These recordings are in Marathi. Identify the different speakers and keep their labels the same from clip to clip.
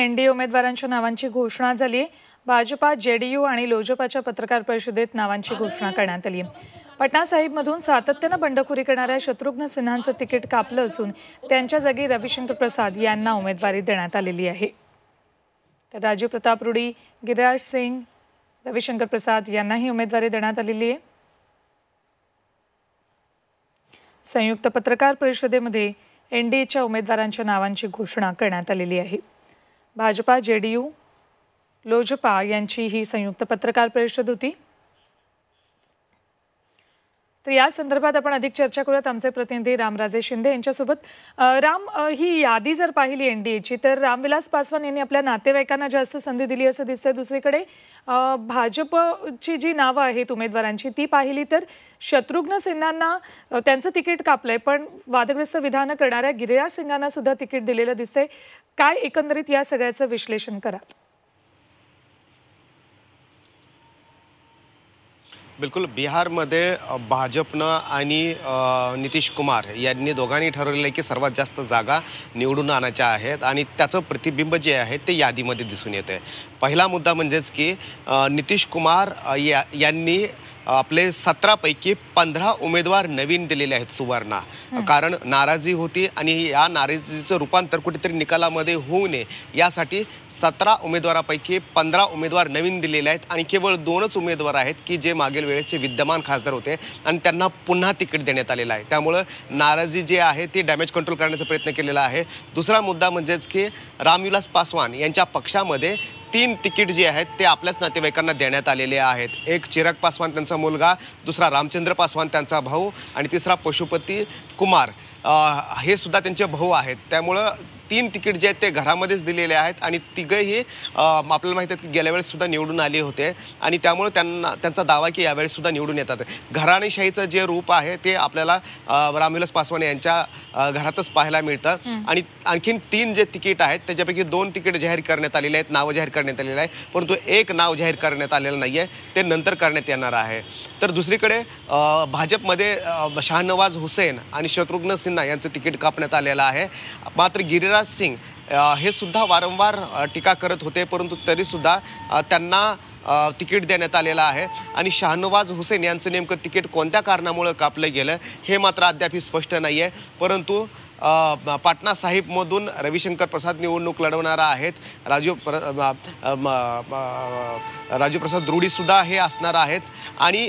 Speaker 1: एनडीए उमेदवारांच्या नावांची घोषणा झाली आहे. भाजपा जेडीयू आणि लोजपाच्या पत्रकार परिषदेत नावांची घोषणा करण्यात आली आहे. पटना साहिबमधून सातत्यानं बंडखोरी करणाऱ्या शत्रुघ्न सिन्हांचं तिकीट कापलं असून त्यांच्या जागी रविशंकर प्रसाद यांना उमेदवारी देण्यात आलेली आहे. तर राजीव प्रताप रुडी गिरिराज सिंग रविशंकर प्रसाद यांनाही उमेदवारी देण्यात आलेली आहे. संयुक्त पत्रकार परिषदेमध्ये एनडीएच्या उमेदवारांच्या नावांची घोषणा करण्यात आलेली आहे. भाजपा जे डी यू लोजपा यांची ही संयुक्त पत्रकार परिषद होती. तर या संदर्भात आपण अधिक चर्चा करूयात. आमचे प्रतिनिधी रामराजे शिंदे यांच्यासोबत. राम ही यादी जर पाहिली एनडीएची तर रामविलास पासवान यांनी आपल्या नातेवाईकांना जास्त संधी दिली असं दिसतंय. दुसरीकडे भाजपची जी नावं आहेत उमेदवारांची ती पाहिली तर शत्रुघ्न सिन्हांना त्यांचं तिकीट कापलंय पण वादग्रस्त विधानं करणाऱ्या गिरिराज सिंगांना सुद्धा तिकीट दिलेलं दिसतंय. काय एकंदरीत या सगळ्याचं विश्लेषण करा.
Speaker 2: बिलकुल बिहारमध्ये भाजपनं आणि नितीश कुमार यांनी दोघांनी ठरवलेलं आहे की सर्वात जास्त जागा निवडून आणायच्या आहेत आणि त्याचं प्रतिबिंब जे आहे ते यादीमध्ये दिसून येते पहिला मुद्दा म्हणजेच की नितीश कुमार या यांनी आपले सतरापैकी पंधरा उमेदवार नवीन दिलेले आहेत सुवर्णा. कारण नाराजी होती आणि या नाराजीचं रूपांतर कुठेतरी निकालामध्ये होऊ नये. यासाठी सतरा उमेदवारापैकी पंधरा उमेदवार नवीन दिलेले आहेत आणि केवळ दोनच उमेदवार आहेत की जे मागील वेळेसचे विद्यमान खासदार होते आणि त्यांना पुन्हा तिकीट देण्यात आलेलं आहे. त्यामुळं नाराजी जी आहे ती डॅमेज कंट्रोल करण्याचा प्रयत्न केलेला आहे. दुसरा मुद्दा म्हणजेच की रामविलास पासवान यांच्या पक्षामध्ये तीन तिकीट जे आहेत ते आपल्याच नातेवाईकांना देण्यात आलेले आहेत. एक चिराग पासवान त्यांचा मुलगा दुसरा रामचंद्र पासवान त्यांचा भाऊ आणि तिसरा पशुपती कुमार. हे सुद्धा त्यांचे भाऊ आहेत. त्यामुळं तीन तिकीट जे आहेत ते घरामध्येच दिलेले आहेत आणि तिघंही आपल्याला माहिती आहे की गेल्या वेळेस सुद्धा निवडून आले होते आणि त्यामुळे त्यांना त्यांचा दावा की यावेळेस सुद्धा निवडून येतात. घराणेशाहीचं जे रूप आहे ते आपल्याला रामविलास पासवान यांच्या घरातच पाहायला मिळतं. आणि आणखीन तीन जे तिकीट आहेत त्याच्यापैकी दोन तिकीट जाहीर करण्यात आलेले आहेत नावं जाहीर करण्यात आलेलं आहे परंतु एक नाव जाहीर करण्यात आलेलं नाही आहे ते नंतर करण्यात येणार आहे. तर दुसरीकडे भाजपमध्ये शहानवाज हुसेन आणि शत्रुघ्न सिन्हा यांचं तिकीट कापण्यात आलेलं आहे. मात्र गिरिराज सिंग अ, हे सुद्धा वारंवार टीका करत होते परंतु तरीसुद्धा त्यांना तिकीट देण्यात आलेलं आहे. आणि शहानवाज हुसेन यांचं नेमकं तिकीट कोणत्या कारणामुळं कापलं गेलं हे मात्र अद्याप स्पष्ट नाही आहे परंतु पाटणा साहिबमधून रविशंकर प्रसाद निवडणूक लढवणारा आहेत. राजीव प्र राजू प्रसाद रुडीसुद्धा हे असणार आहेत. आणि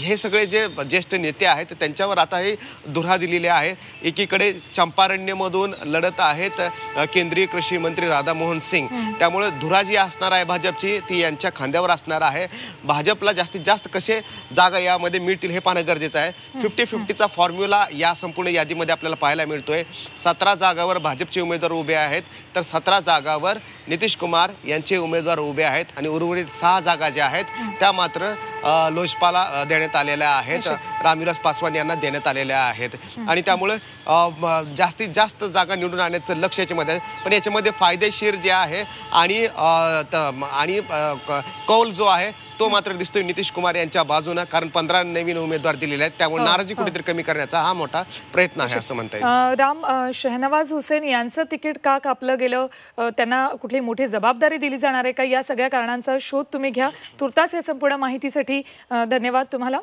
Speaker 2: हे सगळे जे ज्येष्ठ नेते आहेत त्यांच्यावर आता हे दुरा दिलेले आहे. एकीकडे चंपारण्यमधून लढत आहेत. केंद्रीय कृषी मंत्री राधामोहन सिंग. त्यामुळे धुरा जी असणार आहे भाजपची ती यांच्या खांद्यावर असणार आहे. भाजपला जास्तीत जास्त कसे जागा यामध्ये मिळतील हे पाहणं गरजेचं आहे. फिफ्टी फिफ्टीचा फॉर्म्युला या संपूर्ण यादीमध्ये आपल्याला पाहायला मिळतोय. सतरा जागावर भाजपचे उमेदवार उभे आहेत. तर सतरा जागावर नितीश कुमार यांचे उमेदवार उभे आहेत आणि उर्वरित सहा जागा ज्या आहेत त्या मात्र लोजपाला देण्यात आलेल्या आहेत. रामविलास पासवान यांना देण्यात आलेल्या आहेत. आणि त्यामुळे जास्तीत जास्त जागा निवडून आणण्याचं लक्ष याच्यामध्ये आहे. पण याच्यामध्ये फायदेशीर जे आहे आणि आणि कौल जो आहे तो मात्र दिसतोय नितीश कुमार यांच्या बाजूनं. कारण पंधरा नवीन उमेदवार दिलेले आहेत. त्यामुळे
Speaker 1: हो,
Speaker 2: नाराजी
Speaker 1: हो.
Speaker 2: कुठेतरी कमी करण्याचा हा मोठा प्रयत्न आहे असं म्हणता येईल.
Speaker 1: राम शहनवाज हुसेन यांचं तिकीट का कापलं गेलं? त्यांना कुठली मोठी जबाबदारी दिली जाणार आहे का? या सगळ्या कारणांचा शोध तुम्ही घ्या. तुर्तास या संपूर्ण माहितीसाठी धन्यवाद तुम्हाला.